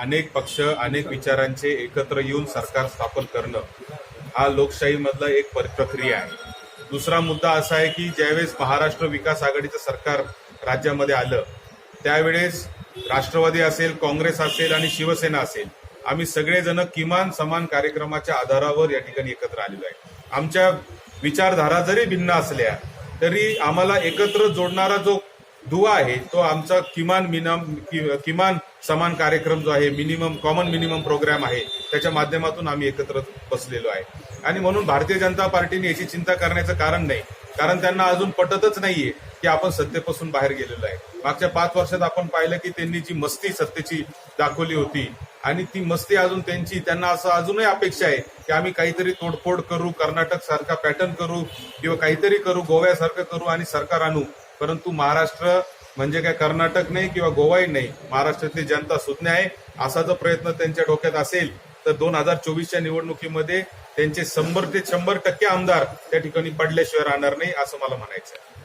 अनेक पक्ष अनेक विचारांचे एकत्र येऊन सरकार स्थापन करणं हा लोकशाहीमधला एक पर- प्रक्रिया आहे. दुसरा मुद्दा असा आहे की ज्यावेळेस महाराष्ट्र विकास आघाडीचं सरकार राज्यामध्ये आलं त्यावेळेस राष्ट्रवादी असेल काँग्रेस असेल आणि शिवसेना असेल आम्ही सगळेजण किमान समान कार्यक्रमाच्या आधारावर या ठिकाणी एकत्र आलेलो आहे. आमच्या विचारधारा जरी भिन्न असल्या तरी आम्हाला एकत्र जोडणारा जो दुवा आहे तो आमचा किमान मिनम कि- किमान समान कार्यक्रम जो आहे मिनिमम कॉमन मिनिमम प्रोग्राम आहे त्याच्या माध्यमातून आम्ही एकत्र बसलेलो आहे. आणि म्हणून भारतीय जनता पार्टीने याची चिंता करण्याचं कारण नाही. कारण त्यांना अजून पटतच नाहीये की आपण सत्तेपासून बाहेर गेलेलो आहे. मागच्या पाच वर्षात आपण पाहिलं की त्यांनी जी मस्ती सत्तेची दाखवली होती आणि ती मस्ती अजून त्यांची त्यांना असं अजूनही अपेक्षा आहे की आम्ही काहीतरी तोडफोड करू कर्नाटक सारखा पॅटर्न करू किंवा काहीतरी करू गोव्यासारखं करू आणि सरकार आणू. परंतु महाराष्ट्र म्हणजे काय कर्नाटक नाही किंवा गोवाही नाही. महाराष्ट्रातली जनता सुज्ञ आहे. असा जर प्रयत्न त्यांच्या डोक्यात असेल तर दोन हजार चोवीसच्या निवडणुकीमध्ये त्यांचे शंभर ते शंभर टक्के आमदार त्या ठिकाणी पडल्याशिवाय राहणार नाही असं मला म्हणायचं आहे